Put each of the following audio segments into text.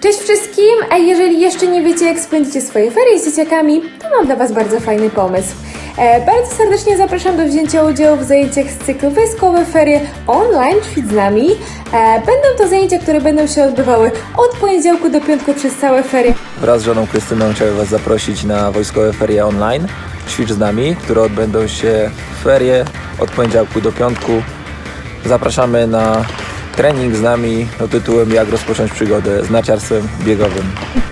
Cześć wszystkim, a jeżeli jeszcze nie wiecie jak spędzicie swoje ferie z dzieciakami, to mam dla Was bardzo fajny pomysł. E, bardzo serdecznie zapraszam do wzięcia udziału w zajęciach z cyklu Wojskowe Ferie online Ćwicz z nami. E, będą to zajęcia, które będą się odbywały od poniedziałku do piątku przez całe ferie. Wraz z żoną Krystyną chciałem Was zaprosić na wojskowe ferie online Ćwicz z nami, które odbędą się w ferie od poniedziałku do piątku. Zapraszamy na trening z nami pod tytułem Jak rozpocząć przygodę z narciarstwem biegowym.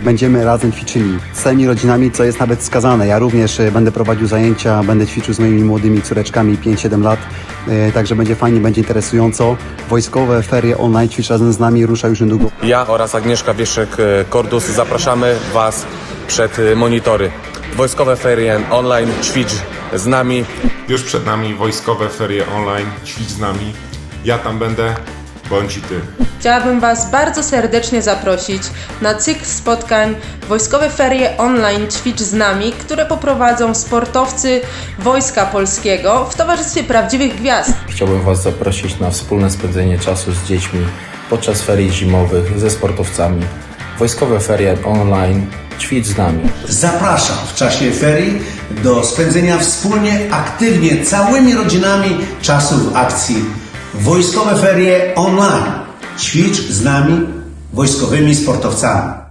Będziemy razem ćwiczyli z całymi rodzinami, co jest nawet wskazane. Ja również e, będę prowadził zajęcia, będę ćwiczył z moimi młodymi córeczkami 5-7 lat, e, także będzie fajnie, będzie interesująco. Wojskowe ferie online ćwicz razem z nami rusza już niedługo. Ja oraz Agnieszka Wieszek-Kordus zapraszamy Was przed monitory. Wojskowe ferie online, ćwicz z nami. Już przed nami wojskowe ferie online, ćwicz z nami. Ja tam będę, bądź i ty. Chciałabym Was bardzo serdecznie zaprosić na cykl spotkań Wojskowe Ferie Online Ćwicz z nami, które poprowadzą sportowcy Wojska Polskiego w towarzystwie prawdziwych gwiazd. Chciałbym Was zaprosić na wspólne spędzenie czasu z dziećmi podczas ferii zimowych ze sportowcami. Wojskowe ferie online, ćwicz z nami. Zapraszam w czasie ferii do spędzenia wspólnie, aktywnie, całymi rodzinami czasu w akcji Wojskowe Ferie Online. Ćwicz z nami, wojskowymi sportowcami.